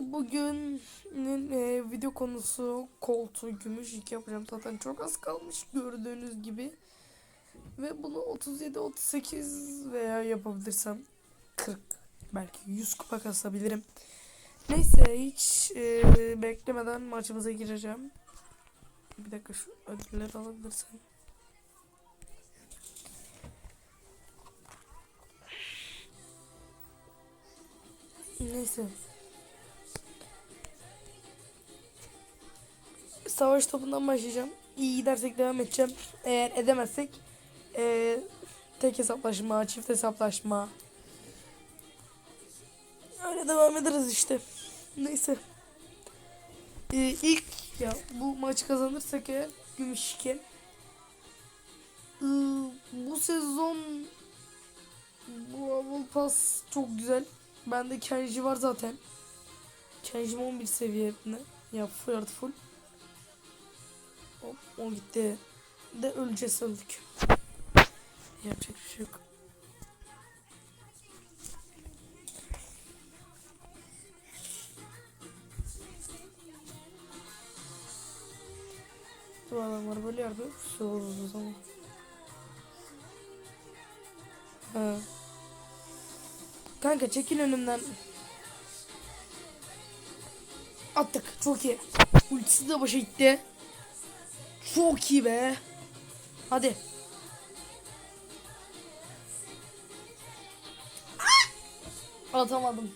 Bugünün e, video konusu koltuğu gümüş yık yapacağım. Zaten çok az kalmış gördüğünüz gibi. Ve bunu 37-38 veya yapabilirsem 40 belki 100 kupa kasabilirim. Neyse hiç e, beklemeden maçımıza gireceğim. Bir dakika şu ödülleri alabilirsem. Neyse. Savaş topundan başlayacağım. İyi gidersek devam edeceğim. Eğer edemezsek eee, tek hesaplaşma, çift hesaplaşma. Öyle devam ederiz işte. Neyse. Ee, ilk ya bu maçı kazanırsak eğer gümüş iki. Ee, bu sezon bu Avul Pass çok güzel. Bende Kenji var zaten. Kenji'm 11 seviye? Ya full artı full. O gitti. De öleceğiz öldük. Yapacak bir şey yok. Bu adamlar böyle yardım soruruz o zaman. Ha. Kanka çekil önümden. Attık. Çok iyi. Ultisi de başa gitti. Çok iyi be. Hadi. Atamadım.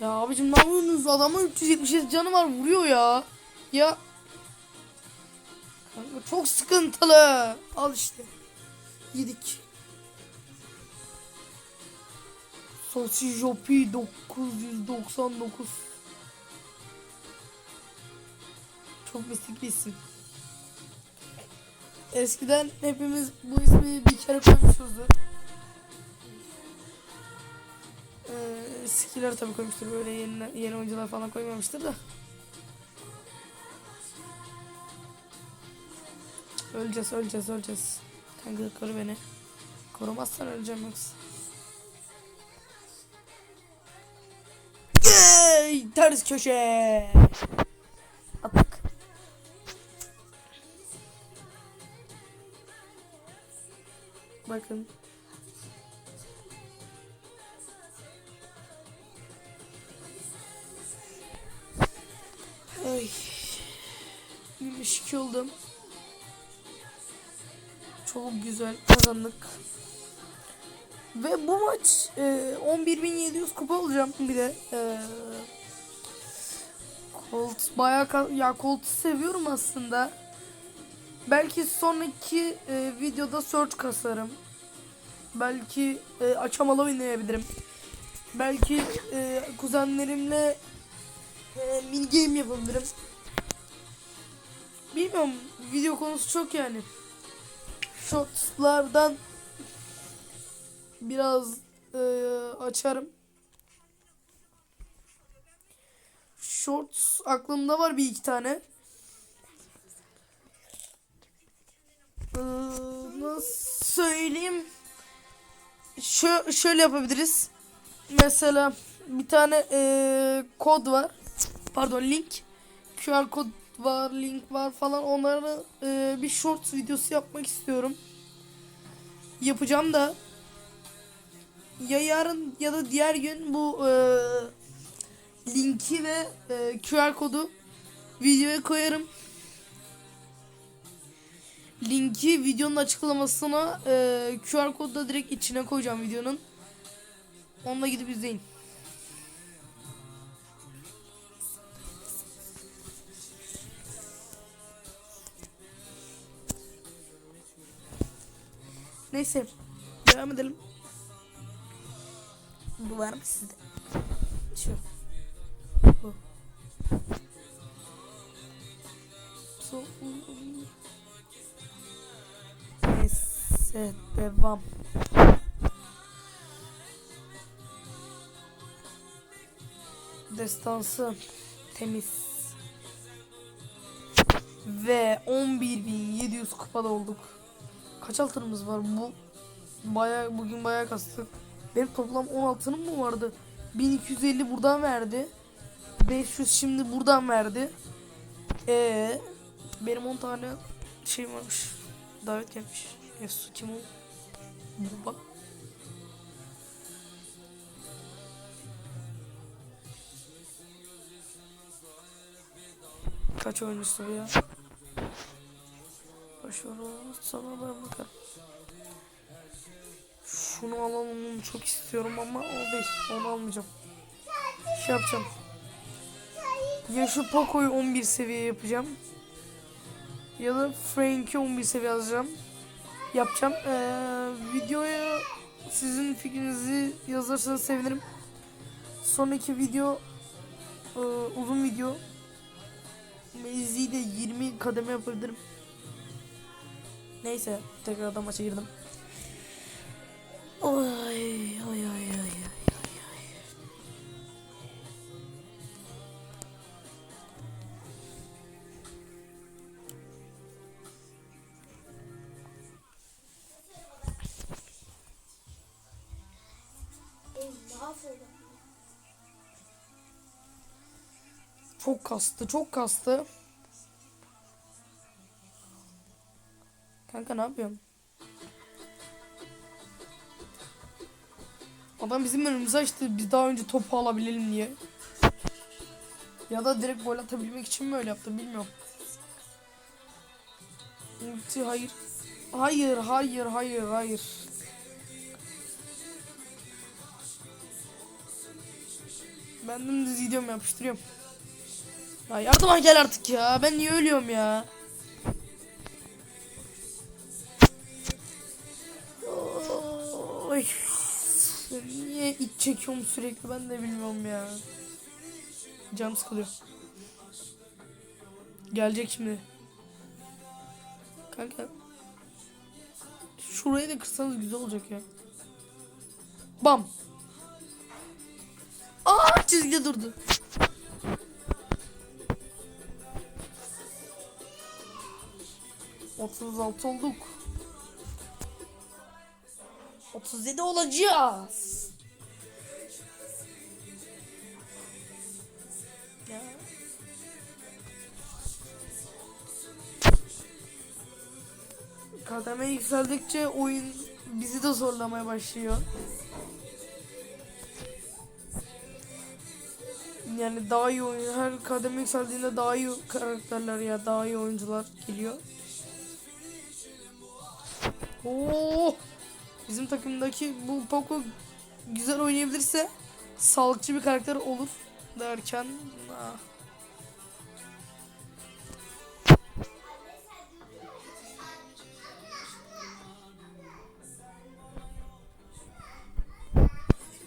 Ya abicim ne yapıyorsunuz? Adamın 377 canı var vuruyor ya. Ya. Kanka çok sıkıntılı. Al işte. Yedik. Jopi 999. Çok mistik bir isim. Eskiden hepimiz bu ismi bir kere koymuşuzdur. Ee, skiller tabii koymuştur. Böyle yeni, yeni oyuncular falan koymamıştır da. Öleceğiz, öleceğiz, öleceğiz. Kanka koru beni. Korumazsan öleceğim yoksa. Yey! Ters köşe. Bakın. Ay. Gümüş oldum. Çok güzel kazandık. Ve bu maç e, 11.700 kupa alacağım bir de. E, Colt bayağı ya Colt'u seviyorum aslında. Belki sonraki e, videoda search kasarım. Belki e, açamalı oynayabilirim. Belki e, kuzenlerimle e, mini game yapabilirim. Bilmiyorum video konusu çok yani. Shortslardan biraz e, açarım. Shorts aklımda var bir iki tane. Ee, nasıl söyleyeyim? Şö şöyle yapabiliriz. Mesela bir tane e, kod var. Pardon link. QR kod var, link var falan. Onları e, bir shorts videosu yapmak istiyorum. Yapacağım da ya yarın ya da diğer gün bu e, linki ve e, QR kodu videoya koyarım. Linki videonun açıklamasına e, QR kodu da direkt içine koyacağım videonun. Onunla gidip izleyin. Neyse. Devam edelim. Bu var mı sizde? Şu. Bu. So, Neyse devam. Destansı temiz. Ve 11.700 kupada olduk. Kaç altınımız var? Bu baya bugün baya kastık. Benim toplam 16'nım mı vardı? 1250 buradan verdi. 500 şimdi buradan verdi. Ee, benim 10 tane şey varmış. Davet gelmiş. Efsu kim o? Baba. Kaç oyuncusu bu ya? O, sana ben bakarım. Şunu alalım onu çok istiyorum ama o değil. Onu almayacağım. Şey yapacağım. Ya şu Poco'yu 11 seviye yapacağım. Ya da Frank'i 11 seviye alacağım. Yapacağım. Ee, videoya sizin fikrinizi yazarsanız sevinirim. Sonraki video e, uzun video. Mezzi'yi de 20 kademe yapabilirim. Neyse tekrardan maça girdim. Oy Çok kastı, çok kastı. Kanka ne yapıyorsun? Adam bizim önümüze açtı. Biz daha önce topu alabilelim diye. Ya da direkt gol atabilmek için mi öyle yaptı bilmiyorum. Ulti hayır. Hayır, hayır, hayır, hayır. Ben dümdüz gidiyorum yapıştırıyorum. Ya yardıma gel artık ya. Ben niye ölüyorum ya? Oy. Niye iç çekiyorum sürekli ben de bilmiyorum ya. Canım sıkılıyor. Gelecek şimdi. Kanka. Şurayı da kırsanız güzel olacak ya. Bam. Aa çizgide durdu. Otuz altı olduk. 37 olacağız. Ya. Kademe yükseldikçe oyun bizi de zorlamaya başlıyor. Yani daha iyi oyun her kademe yükseldiğinde daha iyi karakterler ya daha iyi oyuncular geliyor. Oo! Bizim takımdaki bu Poco güzel oynayabilirse sağlıkçı bir karakter olur derken ah.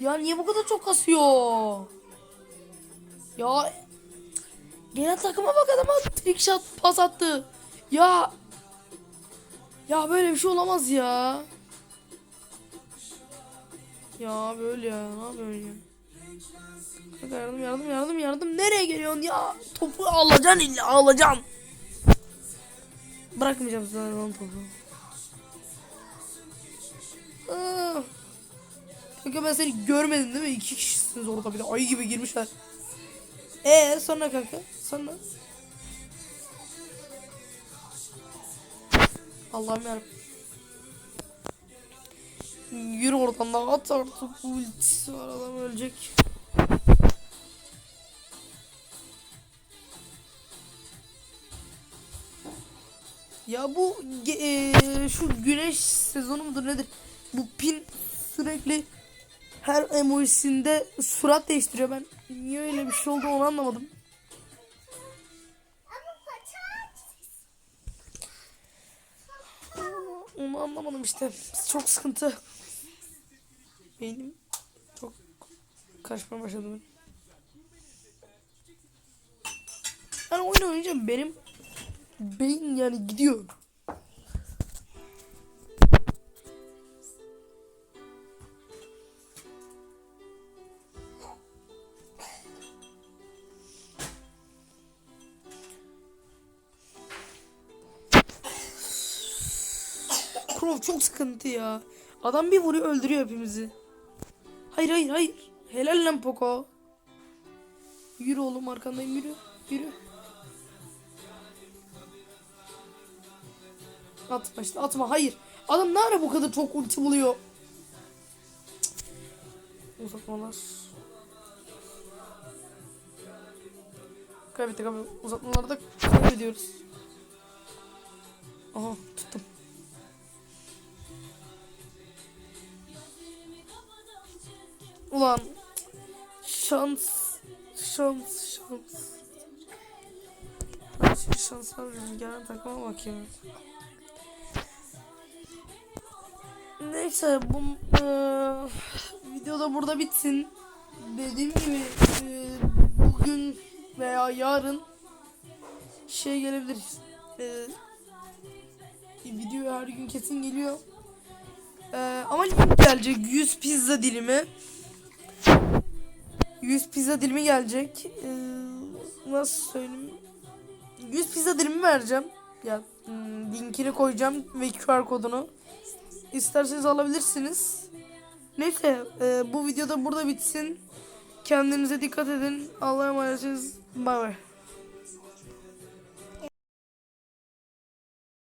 Ya niye bu kadar çok kasıyor? Ya genel takıma bak adama trick shot pas attı. Ya ya böyle bir şey olamaz ya. Ya böyle ya ne yapıyorsun ya? Kanka yardım yardım yardım yardım nereye geliyorsun ya? Topu alacaksın illa alacaksın. Bırakmayacağım sana lan topu. Aa. Kanka ben seni görmedim değil mi? İki kişisiniz orada bir de ayı gibi girmişler. Ee sonra kanka sonra. Allah'ım yarabbim. Yürü oradan da at artık ultisi var adam ölecek. Ya bu eee, şu güneş sezonu mudur nedir? Bu pin sürekli her emojisinde surat değiştiriyor ben. Niye öyle bir şey oldu onu anlamadım. Onu anlamadım işte. Çok sıkıntı. Beynim çok karışmaya başladı benim. Yani oyun oynayacağım benim beyin yani gidiyor. Sıkıntı ya. Adam bir vuruyor öldürüyor hepimizi. Hayır hayır hayır. Helal lan Poco. Yürü oğlum arkandayım yürü. Yürü. Atma işte atma hayır. Adam ne ara bu kadar çok ulti buluyor. Cık. Uzatmalar. Kaybettik abi. Uzatmalarda kaybediyoruz. Aha tuttum. Ulan şans şans şans. Şimdi şans vereceğim. Gelen takıma bakayım. Neyse bu eee, video da burada bitsin. Dediğim gibi eee, bugün veya yarın şey gelebilir. Eee video her gün kesin geliyor. Eee, ama link gelecek 100 pizza dilimi. 100 pizza dilimi gelecek. Eee, nasıl söyleyeyim? 100 pizza dilimi vereceğim. Ya hmm, linkini koyacağım ve QR kodunu. İsterseniz alabilirsiniz. Neyse e, bu videoda burada bitsin. Kendinize dikkat edin. Allah'a emanetsiniz. Bay bay.